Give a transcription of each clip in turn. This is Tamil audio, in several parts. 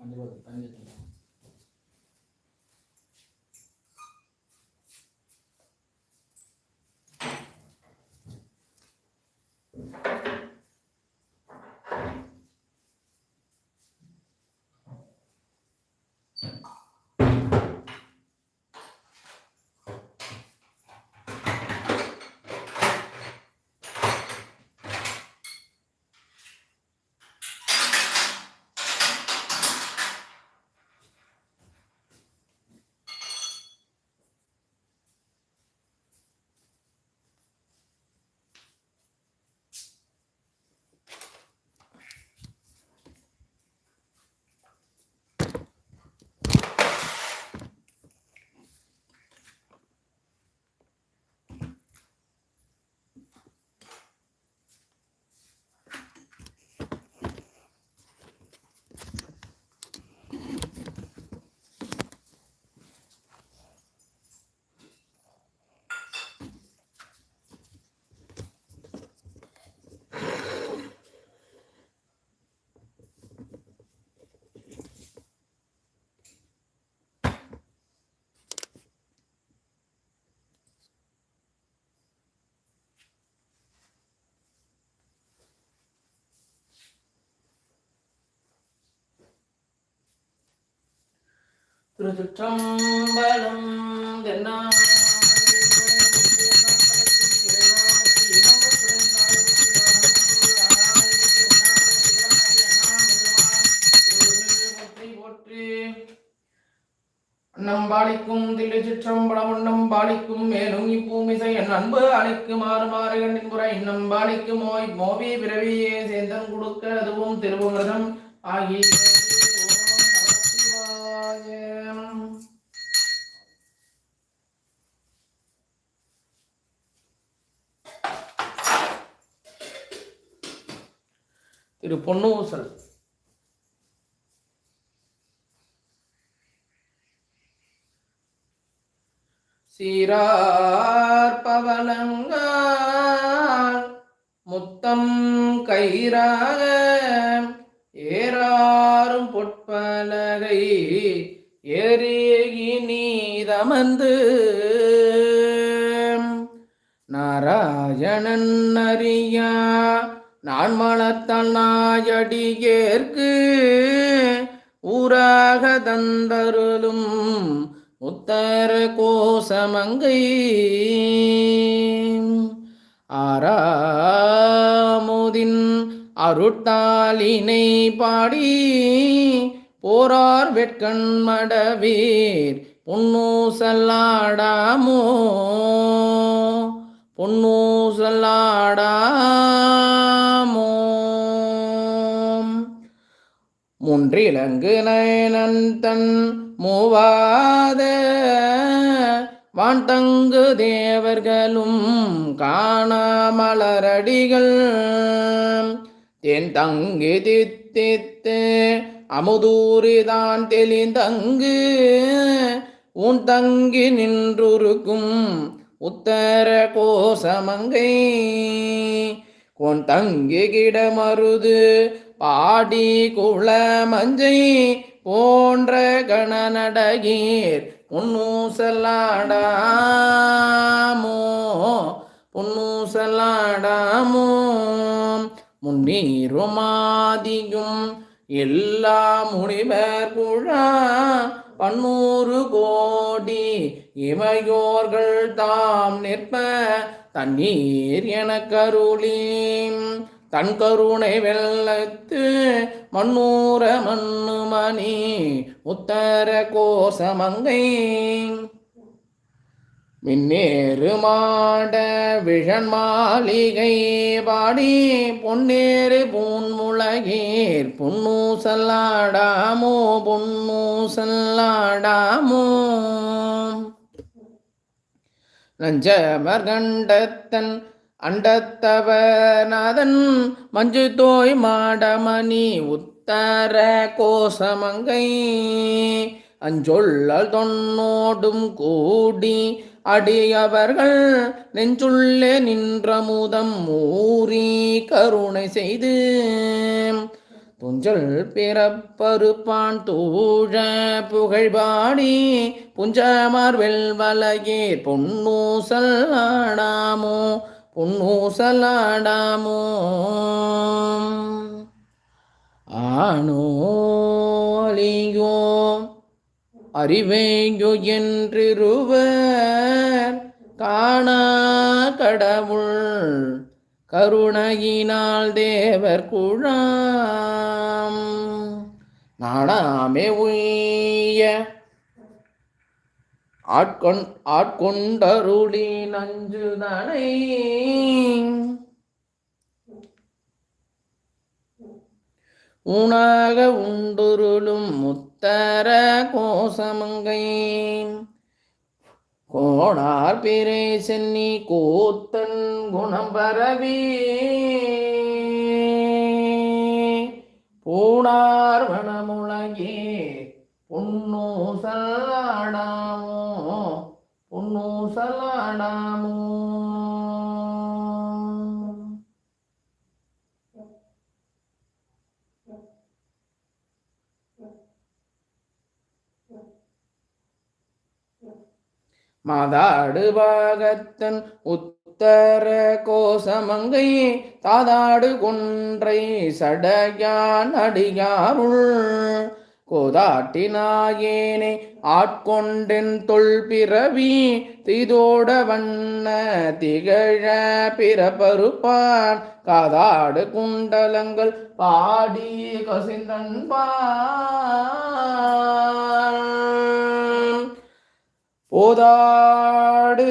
Understand. திருச்சிற்றம்பலம் நம்பாளிக்கும் தில்லு சிற்றம்பலம் நம்பாளிக்கும் மேலும் இப்பூமிசை என் அன்பு அழைக்கு மாறு மாறு கண்ணின் முறை நம்பாளிக்கும் மோய் மோவி பிறவியே சேந்தன் கொடுக்க அதுவும் திருவுமிரதம் ஆகிய. திரு பொன்னூசல் சீரார் பவனங்கால் முத்தம் கயிறாக ஏறாரும் பொற்பலகை ஏறியகி நீதமந்து நாராயணன் அறியா நான் மலத்தல் நாயடியேற்கு ஊராக தந்தருளும் உத்தர கோசமங்கை. ஆறாமுதின் அருட்டாலினை பாடி ஓரார் வெட்கண் மடவீர் பொன்னூசல்லாடாமோ? பொன்னூசல்லாடாமோ? முன்றிலங்கு நயனன் தன் மூவாத வான்தங்கு தேவர்களும் காணாமலரடிகள் தென் தங்கி தித்தித்து அமுதூரிதான் தெளிந்தங்கு. உன் தங்கி நின்றுருக்கும் உத்தர கோசமங்கை. கொன் தங்கி கிடமருது பாடி குள மஞ்சை. போன்ற கணநடகீர் பொன்னூசலாடாமோ. பொன்னூசலாடாமோ. முன்னீருமாதியும் எல்லா முனிவர் குழா பன்னூறு கோடி இமையோர்கள் தாம் நிற்ப தண்ணீர் என கருளீம். தன் கருணை வெள்ளத்து மண்ணூர மண்ணுமணி உத்தர கோசமங்கை. மின்னேறு மாட விஷன் மாளிகை பாடி பொன்னேறு பூன்முளகீர் புன்னூசல்லாடாமோ புன்னூசல்லாடாமோ. நஞ்சமர் கண்டத்தன் அண்டத்தவநாதன் மஞ்சு தோய் மாடமணி உத்தர கோசமங்கை அஞ்சொல்லல் தொன்னோடும் கூடி அடியவர்கள் நெஞ்சுள்ளே நின்ற முதம் ஊறி கருணை செய்து. துஞ்சல் பிறப்பருப்பான் தூழ புகழ்பாடி புஞ்சமார் வெல்வலகே பொன்னூசல் ஆடாமோ பொன்னூசல் ஆடாமோ. ஆனோலியோ அறிவேயோ என்றிருவர். காணா கடவுள் கருணையினால் தேவர் குழாம். நாடாமே உய்ய ஆட்கொண் ஆட்கொண்டருளி நஞ்சுதனை உணாக உண்டுருளும் முத்து உத்தர கோசமங்கை கோணார் பிறை சென்னி கூத்தன் குணம் பரவி. பூணார் வனமுழகே உன் மாதாடு பாகத்தன் உத்தர கோசமங்கை தாதாடு கொன்றை சடையான் அடியாருள். கோதாட்டினாயேனே ஆட்கொண்டென் தொல்பிறவி திதோட வண்ண திகழ பிறப்பருப்பான் காதாடு குண்டலங்கள் பாடி கசிந்தன்பான் போதாடு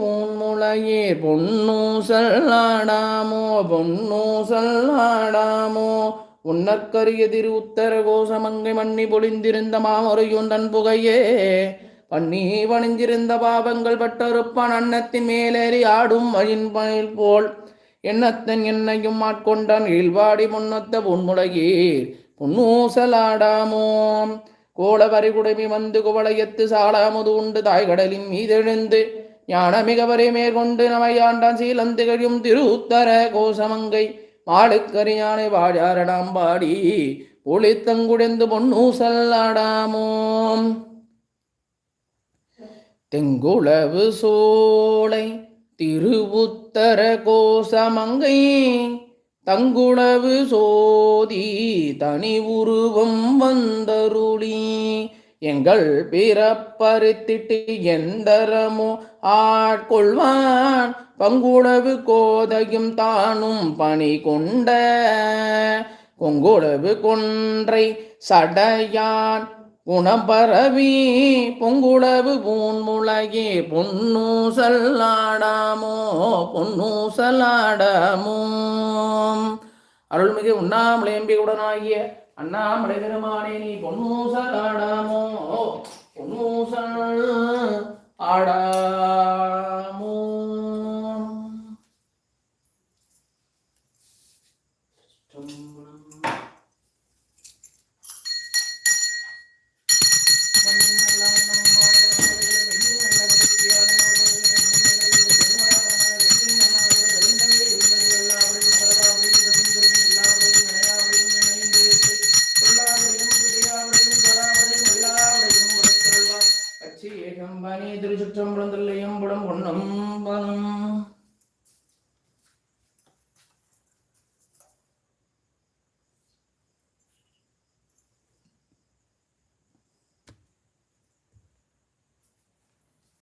முன்முளையே பொன்னூசல் ஆடாமோ பொன்னூசல் ஆடாமோ உன்னற்கரிய திரு உத்தர கோஷமங்கை மண்ணி பொழிந்திருந்த மாமொரையும் தன் புகையே. பண்ணி வணிஞ்சிருந்த பாபங்கள் பட்டறுப்பான் அன்னத்தின் மேலேறி ஆடும் வழின் பயில் போல். எண்ணத்தன் என்னையும் ஆட்கொண்டான் இல்வாடி முன்னத்த பொன்முளையே பொன்னூசலாடாமோ கோள வரிகுடமி வந்து குவளையத்து சாலாமுது உண்டு தாய்கடலின் மீதெழுந்து ஞான மிகவரை மேற்கொண்டு நமையாண்டான் சீலந்து கழியும் திருத்தர கோசமங்கை. மாடுக்கரியானை வாழாரடாம் பாடி ஒளித்தங்குடைந்து பொன்னூசல்லாடாமோம் தெங்குளவு சோலை திருவுத்தர கோசமங்கை தங்குணவு சோதி தனி உருவம் வந்தருளி. எங்கள் பிறப்பறுத்திட்டு எந்தரமோ ஆட்கொள்வான் பங்குளவு கோதையும் தானும் பணி கொண்ட. கொங்குளவு கொன்றை சடையான். குணபரவி பொங்குளவு பூன்முளகே பொன்னூசல்லாடாமோ பொன்னூசலாடாமோ அருள்மிகு உண்ணாமலை எம்பிகுடனாகிய அண்ணாமலை பெருமானே நீ பொன்னூசலாடாமோ பொன்னூசல் ஆடா. கம்பனி திருச்சுற்றம்பலம் தொல்லையும் புலம் பொன்னம் பலம்